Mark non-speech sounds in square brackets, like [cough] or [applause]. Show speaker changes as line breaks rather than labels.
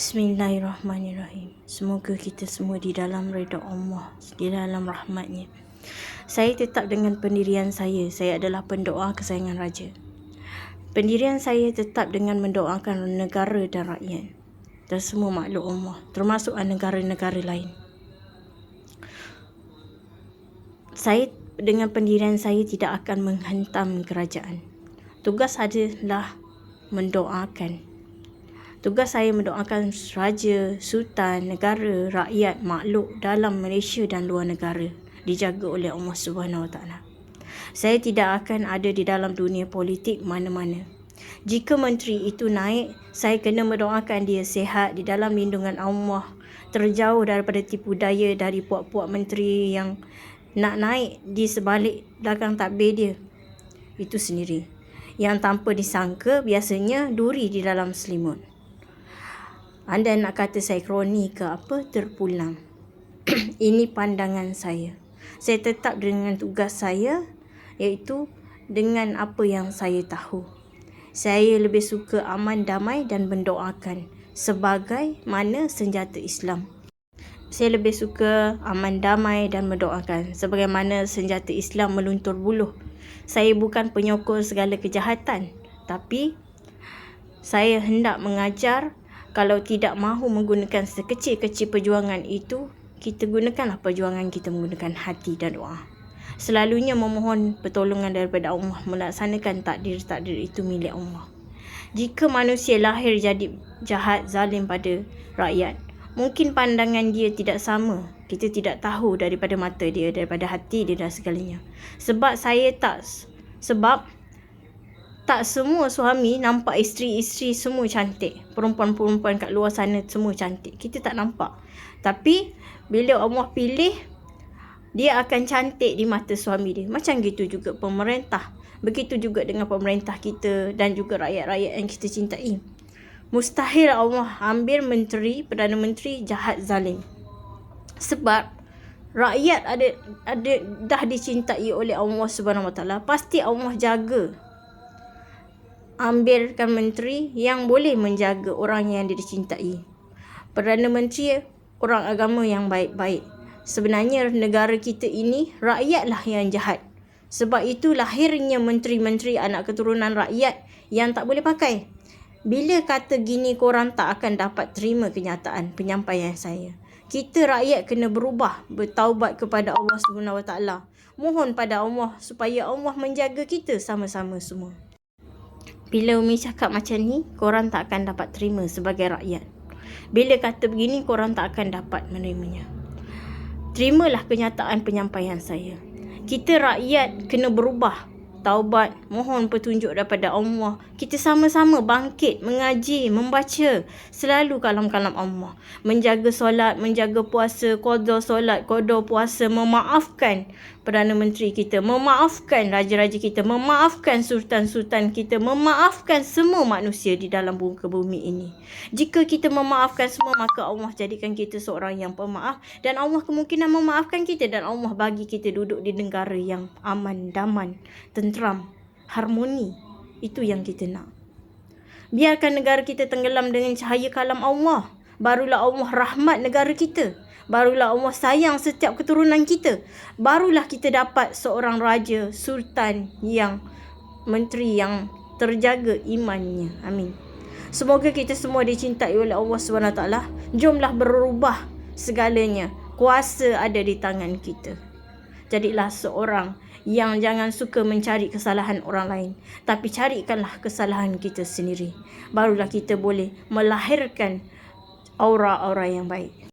Bismillahirrahmanirrahim. Semoga kita semua di dalam redha Allah, di dalam rahmatnya. Saya tetap dengan pendirian saya. Saya adalah pendoa kesayangan raja. Pendirian saya tetap dengan mendoakan negara dan rakyat dan semua makhluk Allah, termasuk negara-negara lain. Saya dengan pendirian saya tidak akan menghentam kerajaan. Tugas adalah mendoakan Tugas saya mendoakan raja, sultan, negara, rakyat, makhluk dalam Malaysia dan luar negara dijaga oleh Allah Subhanahu Wa Taala. Saya tidak akan ada di dalam dunia politik mana-mana. Jika menteri itu naik, saya kena mendoakan dia sehat di dalam lindungan Allah, terjauh daripada tipu daya dari puak-puak menteri yang nak naik di sebalik belakang takbir dia. Itu sendiri. Yang tanpa disangka biasanya duri di dalam selimut. Anda nak kata saya kroni ke apa terpulang. [clears throat] Ini pandangan saya. Saya tetap dengan tugas saya iaitu dengan apa yang saya tahu. Saya lebih suka aman damai dan mendoakan sebagai mana senjata Islam. Saya lebih suka aman damai dan mendoakan sebagaimana senjata Islam meluntur buluh. Saya bukan penyokong segala kejahatan tapi saya hendak mengajar kalau tidak mahu menggunakan sekecil-kecil perjuangan itu, kita gunakanlah perjuangan kita menggunakan hati dan doa. Selalunya memohon pertolongan daripada Allah melaksanakan takdir-takdir itu milik Allah. Jika manusia lahir jadi jahat zalim pada rakyat, mungkin pandangan dia tidak sama. Kita tidak tahu daripada mata dia, daripada hati dia dan segalanya. Sebab saya tak sebab tak semua suami nampak isteri-isteri semua cantik. Perempuan-perempuan kat luar sana semua cantik. Kita tak nampak. Tapi bila Allah pilih, dia akan cantik di mata suami dia. Macam gitu juga pemerintah. Begitu juga dengan pemerintah kita dan juga rakyat-rakyat yang kita cintai. Mustahil Allah ambil menteri, Perdana Menteri jahat zalim. Sebab rakyat ada ada dah dicintai oleh Allah Subhanahu Wa Taala. Pasti Allah jaga ambilkan menteri yang boleh menjaga orang yang dia dicintai. Perdana Menteri orang agama yang baik-baik. Sebenarnya negara kita ini rakyatlah yang jahat. Sebab itu lahirnya menteri-menteri anak keturunan rakyat yang tak boleh pakai. Bila kata gini korang tak akan dapat terima kenyataan penyampaian saya. Kita rakyat kena berubah, bertaubat kepada Allah Subhanahu Wa Taala. Mohon pada Allah supaya Allah menjaga kita sama-sama semua. Bila Umi cakap macam ni, korang tak akan dapat terima sebagai rakyat. Bila kata begini, korang tak akan dapat menerimanya. Terimalah kenyataan penyampaian saya. Kita rakyat kena berubah taubat, mohon petunjuk daripada Allah. Kita sama-sama bangkit, mengaji, membaca selalu kalam-kalam Allah. Menjaga solat, menjaga puasa, qada solat, qada puasa, memaafkan Perdana Menteri kita, memaafkan raja-raja kita, memaafkan sultan-sultan kita, memaafkan semua manusia di dalam muka bumi ini. Jika kita memaafkan semua, maka Allah jadikan kita seorang yang pemaaf dan Allah kemungkinan memaafkan kita dan Allah bagi kita duduk di negara yang aman, damai, tenteram, harmoni. Itu yang kita nak. Biarkan negara kita tenggelam dengan cahaya kalam Allah. Barulah Allah rahmat negara kita. Barulah Allah sayang setiap keturunan kita. Barulah kita dapat seorang raja, sultan yang menteri yang terjaga imannya. Amin. Semoga kita semua dicintai oleh Allah SWT. Jomlah berubah segalanya. Kuasa ada di tangan kita. Jadilah seorang yang jangan suka mencari kesalahan orang lain. Tapi carikanlah kesalahan kita sendiri. Barulah kita boleh melahirkan aura-aura yang baik.